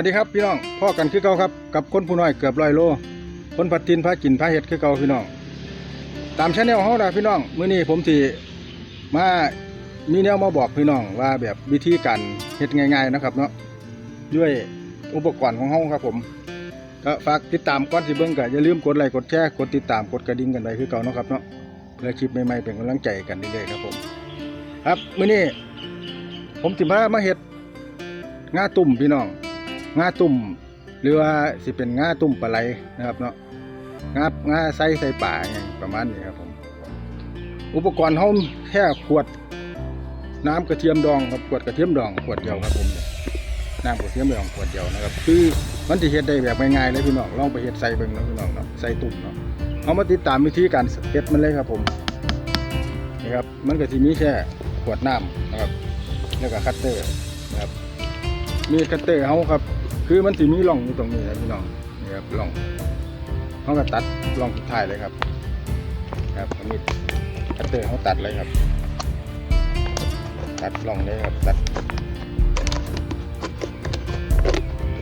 วัสดีครับพี่น้องพ่อกันคือเก่าครับกับคนผู้น้อยเกือบร้อยโล คนพัดทินพากินพาเห็ดคือเก่าพี่น้อง ตามชาแนลเฮานะพี่น้องมื้อนี้ผมสิมามีแนวมาบอกพี่น้องว่าแบบวิธีการเฮ็ดง่ายๆนะครับเนาะด้วยอุปกรณ์ของเฮาครับผมก็ฝากติดตามก่อนสิเบิ่งก็อย่าลืมกดไลค์กดแชร์กดติดตามกดกระดิ่งกันไว้คือเก่าเนาะครับเนาะเพื่อคลิปใหม่ๆเป็นกำลังใจกันเรื่อยๆครับผม ครับมื้อนี้ผมสิมามาเฮ็ดงาตุ่มพี่น้อง งาตุ่มหรือว่าสิเป็นงาตุ่มปลาไหลนะครับเนาะงางาไส้ใส่ป่างประมาณนี้ครับผม อุปกรณ์เฮาแค่ขวด น้ำกระเทียมดองครับขวดกระเทียมดองขวดเดียวครับผมน้ำกระเทียมดองขวดเดียวนะครับ คือมันจะเฮ็ดได้แบบง่ายๆเลยพี่น้องลองไปเฮ็ดใส่เบิ่งนะพี่น้องเนาะใส่ตุ่มเนาะเอามาติดตามวิธีการเฮ็ดมันเลยครับผมนี่ครับมันก็สิมีแค่ขวดน้ำนะครับแล้วก็คัตเตอร์นะครับมีคัตเตอร์เขาครับ คือมันสิมีร่องอยู่ตรงนี้นะพี่น้องนี่ครับร่องเขาก็ตัดร่องสุดท้ายเลยครับ ครับมีดคัตเตอร์เขาตัดเลยครับ ตัดร่องเลยครับตัด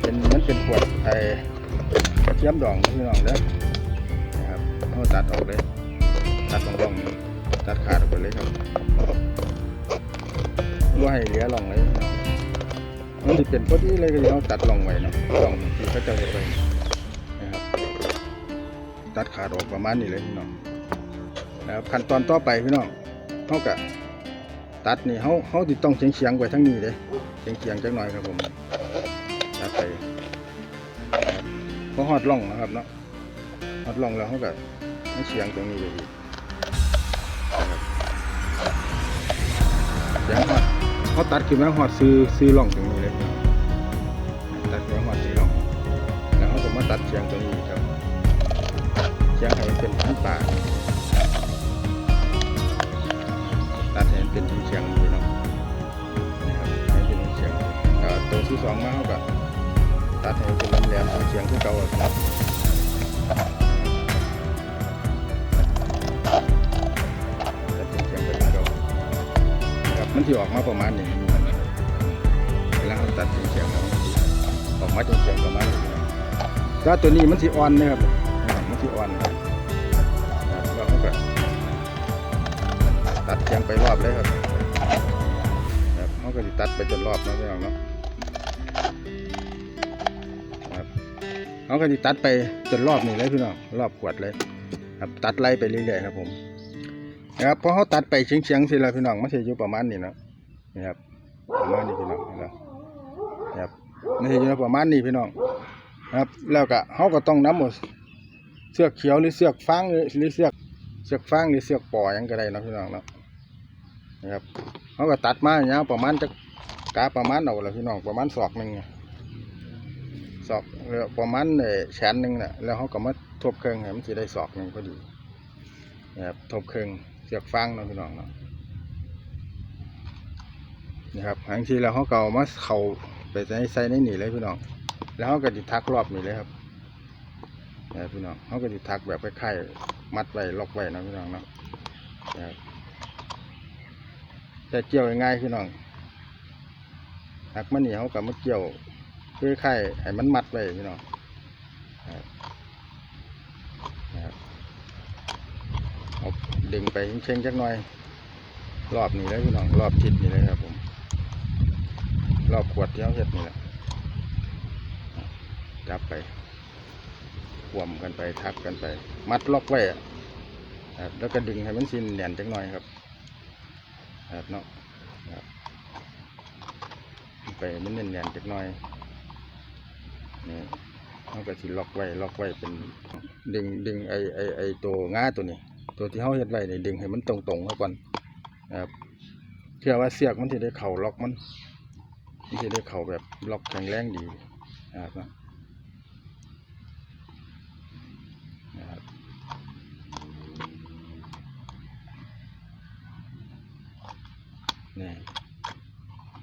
เป็นมันเป็นขวดไอ้กระเทียมดองนะพี่น้องเด้อนะครับเขาตัดออกเลย ตัดตร่องนี่ตัดขาดออกไปเลยครับว่าให้เหลือร่องเลย มันสิเป็นพอดีเลยก็เอาตัดลองไว้เนาะลองที่เขาจะเห็นไว้นะครับตัดขาดออกประมาณนี้เลยพี่น้องนะครับขั้นตอนต่อไปพี่น้องเขากะตัดนี่เขาเขาติดต้องเฉียงเฉียงๆไว้ทั้งนี้เลยเฉียงเฉียงๆจักหน่อยครับผมตัดไปนะครับพอหอดล่องนะครับเนาะหอดล่องแล้วเขากะให้เฉียงตรงนี้เลยเดี๋ยวหอดเขาตัดขึ้นมาหอดซื้อซื้อร่องตรง ดเชียงตรงนี้ครับเชียงให้เป็นพันป่าตัดให้มันเป็นเชียงๆพี่น้องนะครับให้เป็นเชียงแล้วตัวที่สองมาเขาก็ตัดให้เป็นลำแหลมๆเชียงเก่าอะครับตัดเป็นเชียงที่เก่าครับมันที่ออกมาประมาณนี้เวลาเราตัดเฉียงๆแล้วออกมาเฉียงๆประมาณนี้ นะก็ตัวนี้มันสีอ่อนนะครับมันสีอ่อนครับแล้วก็ตัดเฉียงไปรอบเลยครับครับเขาก็สิตัดไปจนรอบนะพี่น้องเนาะครับเขาก็สิตัดไปจนรอบนี่เลยพี่น้องรอบขวดเลยครับตัดไล่ไปเรื่อยๆครับผมนะครับพอเขาตัดไปเฉียงๆสิละพี่น้องมันจะอยู่ประมาณนี้นะนี่ครับประมาณนี้พี่น้องนะครับนะครับมันจะอยู่ประมาณนี้พี่น้อง ครับแล้วก็เขาก็ต้องนำหมดเสือกเขียวหรือเสือกฟางหรือเสือกเสือกฟางหรือเสือกปอยังก็ได้นะพี่น้องเนาะนะครับเขาก็ตัดมาอย่างเงี้ยประมาณจะกาประมาณเอาละพี่น้องประมาณศอกหนึ่งศอกประมาณเอ่อแขนหนึ่งน่ะแล้วเขาก็มาทบเครื่องให้มันจะได้ศอกหนึ่งพอดีนะครับทบเครื่องเสือกฟางนะพี่น้องเนาะนะครับหางทีแล้วเขาเก่ามาเข่าไปใส่ใส่ในนี่เลยพี่น้อง แล้วเขาก็ติทักรอบนี่เลยครับนะพี่น้องเขาก็ติทักแบบคล้ายๆมัดไว้ล็อกไว้นะพี่น้องเนาะนะครับจะเกี่ยวง่ายๆพี่น้องหักมันนี่เขากับมาเกี่ยวคือคล้ายๆให้มันมัดไว้พี่น้องนะครับเอาดึงไปเชิงๆจักหน่อย รอบนี้เลยพี่น้องรอบทิศนี่เลยครับผมรอบขวดที่เขาเห็ดนี่แหละ จับไปขวมกันไปทักกันไป มัดล็อกไว้ครับแล้วก็ดึงให้มันสิ้นแหนนจักหน่อยครับครับเนาะครับไปมันแน่นจักหน่อยนี่เขาก็สิล็อกไว้ล็อกไว้เป็นดึงดึงไอไอไอตัวง่าตัวนี้ ตัวที่เขาเฮ็ดไว้นี่ดึงให้มันตรงๆไว้ก่อนครับเชื่อว่าเสียกมันจะได้เข่าล็อกมันมันจะได้เข่าแบบล็อกแข็งแรงดีครับนะนะครับ นี่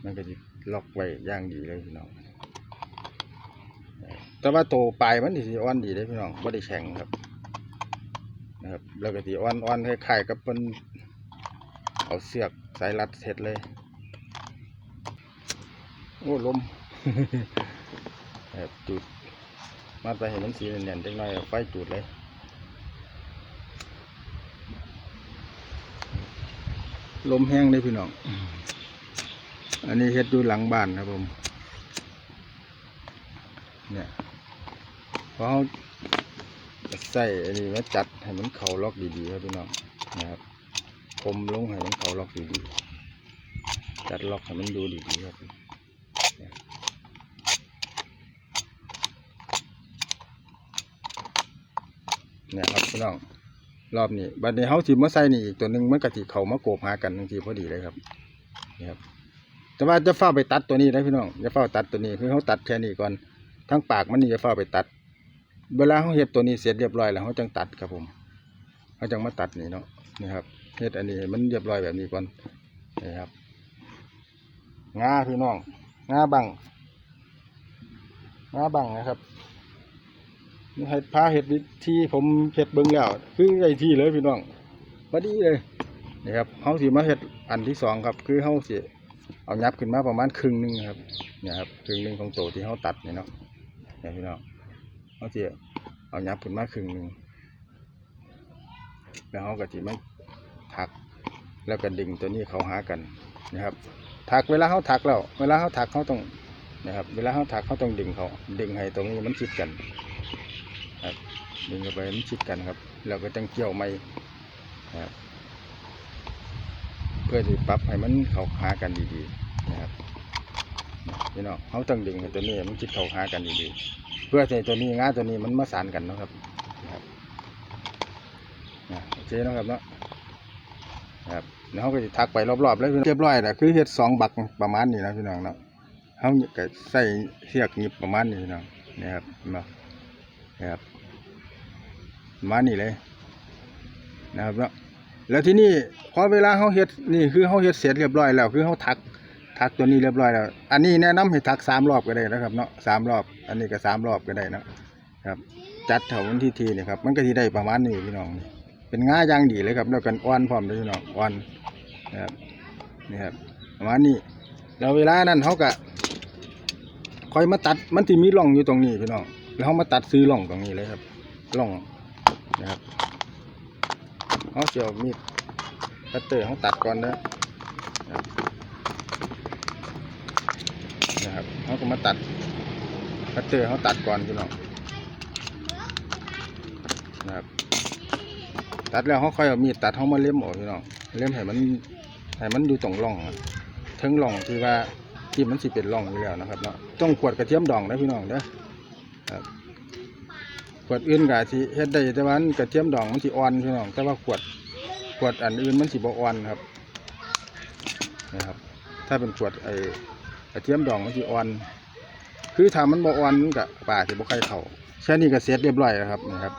มันก็จะล็อกไว้ย่างดีเลยพี่น้อง แต่ว่าโตปลายมันสิอ่อนดีเลยพี่น้องไม่ได้แข็งครับ นะครับ แล้วก็ที่อ่อนคล้ายๆกับเป็นเอาเสือกสายรัดเสร็จเลย โอ้ลมนะครับจุด มาไปเห็นมันสีแน่นๆจังหน่อยไฟจุดเลย ลมแห้งเลยพี่น้อง อันนี้เฮ็ดอยู่หลังบ้านครับผม เนี่ยเพราะเขาใส่อันนี้มาจัดให้มันเข่าล็อกดีๆครับพี่น้องนะครับคมลงให้มันเข่าล็อกดีๆ จัดล็อกให้มันดูดีๆครับเนี่ยเนี่ยครับพี่น้อง รอบนี้บัดนี้เฮาสิมาใส่นี่อีกตัวหนึ่งมันก็สิเข้ามาโกบหากันจังซี่พอดีเลยครับนี่ครับ แต่ว่าจะเฝ้าไปตัดตัวนี้นะพี่น้องจะเฝ้าตัดตัวนี้คือเขาตัดแค่นี้ก่อนทั้งปากมันนี่จะเฝ้าไปตัด เวลาเขาเฮ็ดตัวนี้เสร็จเรียบร้อยแล้วเขาจังตัดครับผมเขาจังมาตัดนี่เนาะนี่ครับเฮ็ดอันนี้มันเรียบร้อยแบบนี้ก่อนนี่ครับงาพี่น้องงาบังงาบังนะครับ ให้พาเฮ็ดวิธีผมเฮ็ดเบิ่งแล้วคือไอ้ที่เลยพี่น้องพอดีเลยนี่ครับเขาสิมาเฮ็ดอันที่สองครับ คือเขาสิเอายับขึ้นมาประมาณครึ่งหนึงครับเนี่ยครับครึ่งหนึงของโตที่เขาตัดเนี่ยเนาะเนี่ยพี่น้องเขาจะเอายับขึ้นมาครึ่งหนึงแล้วเขาก็จะมาถักแล้วก็ดึงตัวนี้เขาหากันนะครับ ถักเวลาเขาถักแล้ว เวลาเขาถักเขาต้องนะครับ เวลาเขาถักเขาต้องดึงเขาดึงให้ตรงนี้มันชิดกัน ดึงเข้าไปมันชิดกันครับแล้วก็จังเกี่ยวไม่ครับ เพื่อที่ปรับให้มันเข้าหากันดีๆนะครับพี่น้องเขาต้องดึงตัวนี้มันจิตเข้าหากันดีๆเพื่อให้ตัวนี้งาตัวนี้มันมาสานกันนะครับนะครับโอเคนะครับเนาะครับแล้วเขาก็จะทักไปรอบๆแล้วเรียบร้อยแหละคือเฮ็ดสองบักประมาณนี้นะพี่น้องเนาะเขาก็ใส่เสียกหยิบประมาณนี้พี่น้องนี่ครับเนบ่นะครับ มานี้เลยนะครับเนาะแล้วที่นี่พอเวลาเขาเฮ็ดนี่คือเขาเฮ็ดเสร็จเรียบร้อยแล้วคือเขาทักทักตัวนี้เรียบร้อยแล้ว อันนี้แนะนำให้ทักสามรอบก็ได้นะครับเนาะสามรอบ อันนี้ก็สามรอบก็ได้นะครับ จัดเถาวันที่ทีนี่ครับ มันก็ที่ได้ประมาณนี้พี่น้อง เป็นง่าอย่างดีเลยครับแล้วกันอ่อนพร้อมเลยพี่น้องอ่อนนะครับนี่ครับประมาณนี้แล้วเวลานั้นเขาก็คอยมาตัดมันที่มีร่องอยู่ตรงนี้พี่น้องแล้วเขามาตัดซื้อร่องตรงนี้เลยครับร่อง นะครับเขาเสียวมีดคัตเตอร์เขาตัดก่อนนะนะครับเขาก็มาตัดคัตเตอร์เขาตัดก่อนพี่น้องนะครับตัดแล้วเขาค่อยเอามีดตัดเขามาเล่มออกพี่น้องเล่มให้มันให้มันอยู่ตรงร่องทั้งร่องที่ว่าที่มันสิเป็นร่องอยู่แล้วนะครับเนาะต้องขวดกระเทียมดองนะพี่น้องเด้อครับ ขวดอื่นก็สิเฮ็ดได้แต่ว่าอันกระเทียมดองมันสิอ่อนพี่น้องแต่ว่าขวดขวดอันอื่นมันสิบ่อ่อนครับนะครับถ้าเป็นขวดไอ้กระเทียมดองมันสิอ่อน คือถ้ามันบ่อ่อนมันก็ป่าสิบ่ค่อยเข้าแค่นี้ก็เสร็จเรียบร้อยแล้วครับนี่ครับ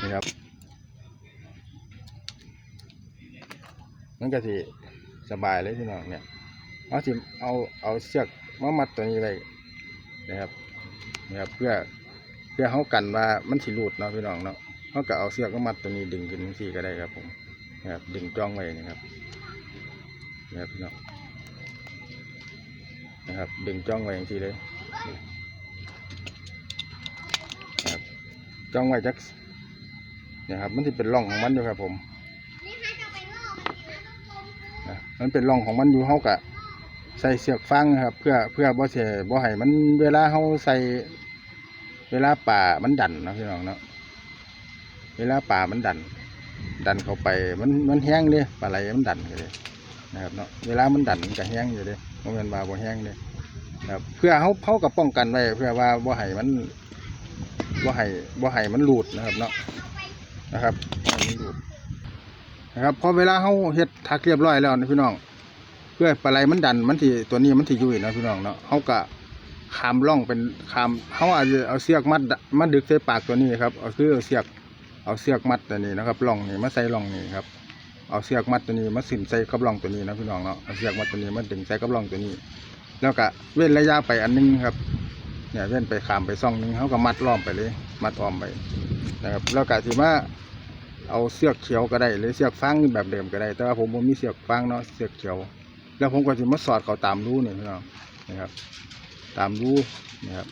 นี่ครับมันก็สิสบายเลยพี่น้องเนี่ยเอาสิเอาเอาเชือกมามัดตัวนี้ไว้นะครับนะครับเพื่อ พื่อเขากันว่ามันสิรูดเนาะพี่น้องเนาะเขาก็เอาเสือก็มัดตัวนี้ดึงขึ้นที่ก็ได้ครับผมนะครับดึงจ้องไว้นะครับนะครับพี่น้องนะครับ ดึงจ้องไว้อย่างที่เลยนะครับจ้องไว้จักนะครับ มันจะเป็นร่องของมันอยู่ครับผมมันเป็นร่องของมันอยู่เขากะใส่เสือกฟางครับ เพื่อเพื่อบ่เสียบ่ให้มันเวลาเขาใส่ เวลาป่ามันดันนะพี่น้องเนาะเวลาป่ามันดัน ดันเข้าไปมันมันแห้งเลยปลาไหลมันดันนเลยนะครับเนาะเวลามันดันมันก็แห้งอยู่เลยโมเมนว่าบ่แห้งเลยครับเพื่อเขาเขากับป้องกันไว้เพื่อว่าบ่ให้มันบ่ให้บ่ให้มันหลุดนะครับเนาะนะครับมันหลุดนะครับพอเวลาเขาเฮ็ดทักเรียบร้อยแล้วนะพี่น้อง เพื่อปลาไหลมันดันมันที่ตัวนี้มันที่ยุ่ยนะพี่น้องเนาะเขาก็ ขามร่องเป็นขามเขาอาจจะเอาเสือกมัดมัดดึกใส่ปากตัวนี้ครับเอาคือเอาเสือกเอาเสือกมัดตัวนี้นะครับร่องนี่มาใส่ร่องนี่ครับเอาเสือกมัดตัวนี้มาสินใส่กับร่องตัวนี้นะพี่น้องเนาะเอาเสือกมัดตัวนี้มาดึงใส่กับร่องตัวนี้ แล้วก็เว้นระยะไปอันนึงครับเนี่ยเว้นไปขามไปซ่องหนึงเขาก็มัดล้อมไปเลย มัดอ้อมไปนะครับแล้วก็ที่ว่าเอาเสือกเขียวก็ได้หรือเสือกฟางแบบเดิมก็ได้ แต่ว่าผมผมมีเสือกฟางเนาะเสือกเขียว แล้วผมก็จะมาสอดเขาตามรูนี่พี่น้องนะครับ ตามรูนะครับ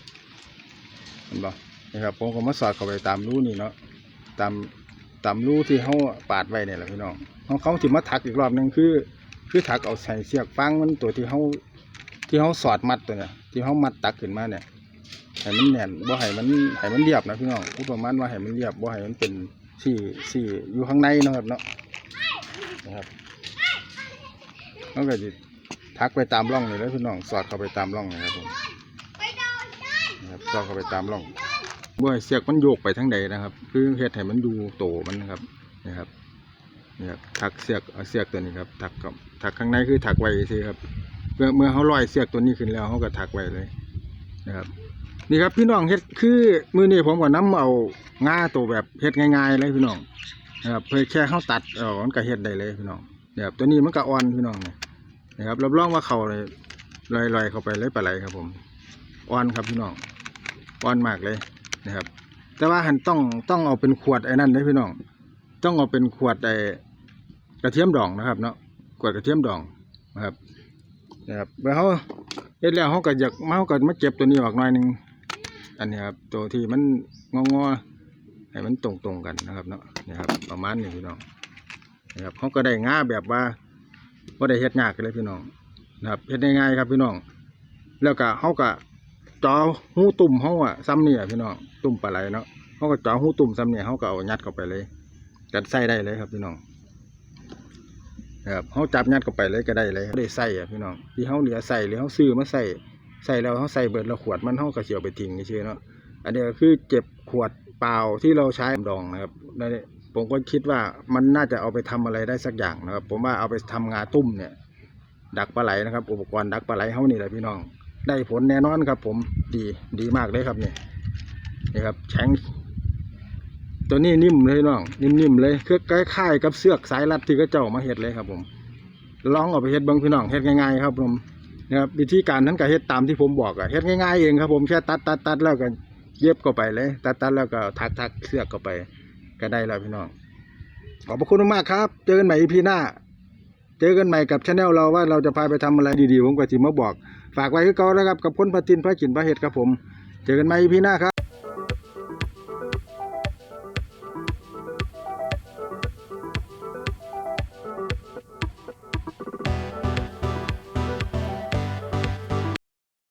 เห็นบ่นะครับผมก็มาสอดเข้าไปตามรูนี่เนาะตามตามรูที่เขาปาดไว้เนี่ยแหละพี่น้องเขาเขาสิมาถักอีกรอบหนึงคือ คือถักเอาใส่เสียกฟางมันตัวที่เขาที่เขาสอดมัดตัวเนี่ยที่เขามัดตักขึ้นมาเนี่ยให้มันแน่นบ่ให้มันให้มันเรียบนะพี่น้องพูดประมาณว่าให้มันเรียบบ่ให้มันเป็นสี่สี่อยู่ข้างในนะครับเนาะนะครับเขาก็จะทักไปตามร่องนี่แล้วพี่น้องสอดเข้าไปตามร่องนะครับผม นะครับสอดเข้าไปตามร่องบ่ให้เสียกมันโยกไปทั้งใดนะครับ คือเฮ็ดให้มันดูโตมันนะครับนะครับนี่ครับทักเสียกเอาเสียกตัวนี้ครับทักกับทักข้างในคือทักไว้ซื่อครับเมื่อเมื่อเขาลอยเสียกตัวนี้ขึ้นแล้วเขาก็ทักไว้เลยนะครับ นี่ครับพี่น้องเฮ็ดคือมือนี้ผมก็นํเอาง่าตัวแบบเฮ็ดง่ายๆเลยพี่น้องนะครับเพื่อแค่เขาตัดเออมันก็เฮ็ดได้เลยพี่น้องนะครับตัวนี้มันก็อ่อนพี่น้องเนี่ยนะครับรับรองว่าเขาเลยลอยๆเข้าไปเลยปลาไหลครับผมอ่อนครับพี่น้อง อ่อนมากเลยนะครับ แต่ว่าหันต้องต้องเอาเป็นขวดไอ้นั่นเลยพี่น้อง ต้องเอาเป็นขวดไอ้กระเทียมดองนะครับ เนาะขวดกระเทียมดองนะครับนะครับเมื่อเขาเฮ็ดแล้วเขาก็อยากเขาก็มาเก็บตัวนี้ออกหน่อยหนึงอันนี้ครับตัวที่มันงองอๆให้มันตรงๆกันนะครับเนาะนี่ครับประมาณนี้พี่น้องนะครับเขาก็ได้ง่าแบบว่าว่าได้เฮ็ดยากเลยพี่น้องนะครับเฮ็ดง่ายๆครับพี่น้อง แล้วก็เขาก็ จอหูตุ่มเขาอะซ้ำเนี่ยพี่น้องตุ่มปลาไหลเนาะเขาก็จอหูตุ่มซ้ำเนี่ยเขาก็เอายัดเข้าไปเลยกัดใส่ได้เลยครับพี่น้องนะครับเขาจับยัดเข้าไปเลยก็ได้เลยได้ใส่อะพี่น้องที่เขาเหลือใส่หรือเขาซื้อมาใส่ใส่แล้วเขาใส่เบิดละขวดมันเขาก็เสียวไปทิ้งนี่เชื่อเนาะอันนี้ก็คือเจ็บขวดเปล่าที่เราใช้ดองนะครับนั่นผมก็คิดว่ามันน่าจะเอาไปทำอะไรได้สักอย่างนะครับ ผมว่าเอาไปทำงาตุ้มเนี่ย ดักปลาไหลนะครับ อุปกรณ์ดักปลาไหลเขานี่แหละพี่น้อง ได้ผลแน่นอนครับผมดีดีมากเลยครับนี่นี่ครับแข็งตัวนี้นิ่มเลยน้องนิ่มๆเลยคือคล้ายๆกับเสือกสายรัดที่เขาเจ้ามาเฮ็ดเลยครับ ผม ลองเอาไปเฮ็ดบิ้งพี่น้องเฮ็ดง่ายๆครับผมนะครับวิธีการนั้นก็เฮ็ดตามที่ผมบอกอะเฮ็ดง่ายๆเองครับ ผมแค่ตัดตัดตัดแล้วก็เย็บเข้าไปเลย ตัดตัดแล้วก็ทักทักเสือกเข้าไปก็ได้แล้วพี่น้อง ขอบพระคุณมากครับ เจอกันใหม่พีหน้า เจอกันใหม่กับชาแนลเราว่าเราจะพาไปทำอะไรดีๆผมก็สิมาบอก ฝากไว้คือเก่าแล้วครับกับพ้นพัทินพระจินพระเห็ดครับผม เจอกันใหม่พีหน้าครับ